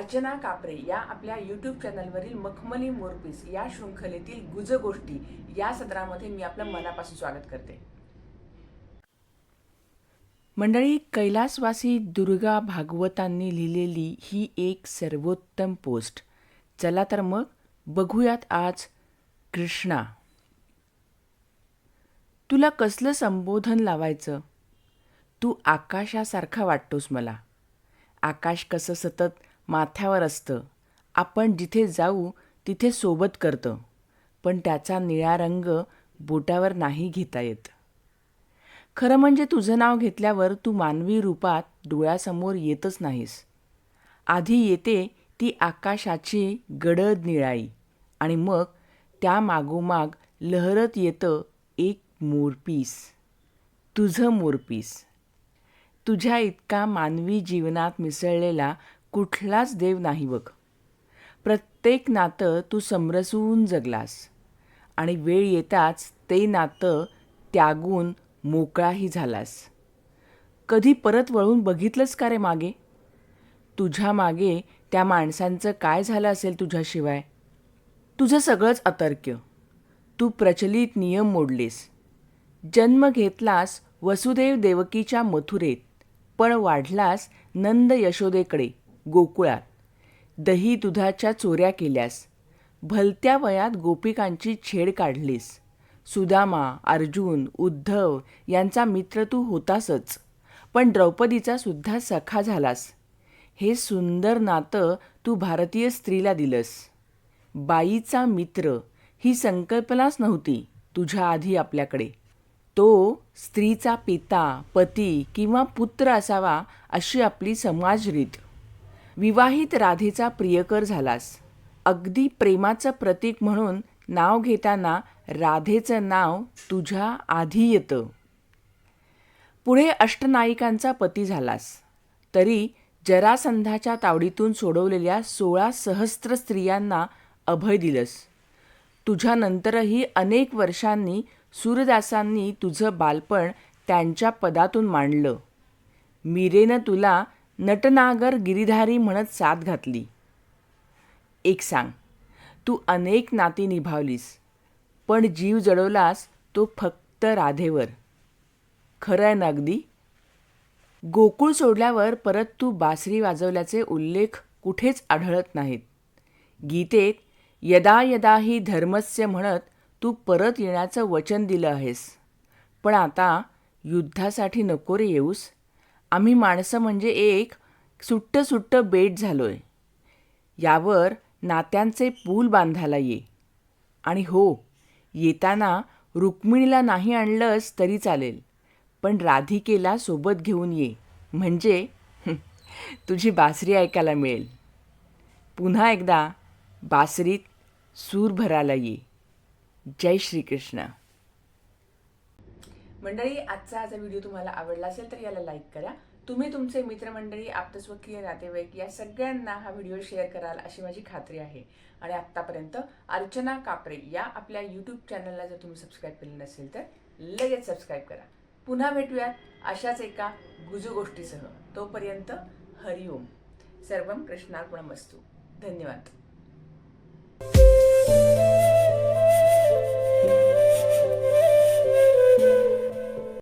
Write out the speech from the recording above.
अर्चना कापरे या आपल्या यूट्यूब चॅनलवरील मखमली मोरपीस या शृंखलेतील गुज गोष्टी या सत्रामध्ये मी आपलं मनापासून स्वागत करते. मंडळी कैलासवासी दुर्गा भागवतांनी लिहिलेली ही एक सर्वोत्तम पोस्ट. चला तर मग बघूयात आज कृष्णा. तुला कसलं संबोधन लावायचं? तू आकाशासारखा वाटतोस मला. आकाश कसं सतत माथ्यावर असतं. आपण जिथे जाऊ तिथे सोबत करतं. पण त्याचा निळा रंग बोटावर नाही घेता येत. खरं म्हणजे तुझं नाव घेतल्यावर तू मानवी रूपात डोळ्यासमोर येतच नाहीस. आधी येते ती आकाशाची गडद निळाई आणि मग त्या मागोमाग लहरत येतं एक मोरपीस. तुझं मोरपीस. तुझ्या इतका मानवी जीवनात मिसळलेला कुठलाच देव नाही बघ. प्रत्येक नातं तू समरसून जगलास. आणि वेळ येताच ते नातं त्यागून मोकळाही झालास. कधी परत वळून बघितलंच का रे मागे? तुझ्या मागे त्या माणसांचं काय झालं असेल तुझ्याशिवाय? तुझं सगळंच अतर्क्य. तू प्रचलित नियम मोडलेस. जन्म घेतलास वसुदेव देवकीच्या मथुरेत पण वाढलास नंद यशोदेकडे. गोकुळात. दही दुधाच्या चोऱ्या केल्यास. भलत्या वयात गोपिकांची छेड काढलीस. सुदामा अर्जुन उद्धव यांचा मित्र तू होतासच. पण द्रौपदीचा सुद्धा सखा झालास. हे सुंदर नातं तू भारतीय स्त्रीला दिलंस. बाईचा मित्र ही संकल्पनाच नव्हती तुझ्या आधी आपल्याकडे. तो स्त्रीचा पिता पती किंवा पुत्र असावा अशी आपली समाजरीत. विवाहित राधेचा प्रियकर झालास. अगदी प्रेमाचं प्रतीक म्हणून नाव घेताना राधेचं नाव तुझ्या आधी येतं. पुढे अष्टनायिकांचा पती झालास. तरी जरासंधाच्या तावडीतून सोडवलेल्या सोळा सहस्त्र स्त्रियांना अभय दिलंस. तुझ्यानंतरही अनेक वर्षांनी सूरदासांनी तुझं बालपण त्यांच्या पदातून मांडलं. मीरेनं तुला नटनागर गिरीधारी म्हणत साथ घातली. एक सांग तू अनेक नाती निभावलीस पण जीव जडवलास तो फक्त राधेवर. खरं आहे ना अगदी? गोकुळ सोडल्यावर परत तू बासरी वाजवल्याचे उल्लेख कुठेच आढळत नाहीत. गीतेत यदा यदा ही धर्मस्य म्हणत तू परत येण्याचं वचन दिलं आहेस. पण आता युद्धासाठी नको रे येऊस. आम्ही माणसं म्हणजे एक सुट्ट सुट्ट बेट झालो आहे यावर नात्यांचे पूल बांधायला ये. आणि हो येताना रुक्मिणीला नाही आणलंस तरी चालेल पण राधिकेला सोबत घेऊन ये. म्हणजे तुझी बासरी ऐकायला मिळेल. पुन्हा एकदा बासरीत सूर भरायला ये. जय श्रीकृष्ण. मंडळी आजचा हा व्हिडिओ तुम्हाला आवडला असेल तर याला लाईक करा. तुम्ही तुमचे मित्रमंडळी आप्तस्वकीय नातेवाईक या सगळ्यांना हा व्हिडिओ शेअर कराल अशी माझी खात्री आहे. आणि आत्तापर्यंत अर्चना कापरे या आपल्या यूट्यूब चॅनलला जर तुम्ही सबस्क्राईब केलं नसेल तर लगेच सबस्क्राईब करा. पुन्हा भेटूयात अशाच एका गुजू गोष्टीसह. तोपर्यंत हरिओम. कृष्णार्पण वस्तू धन्यवाद.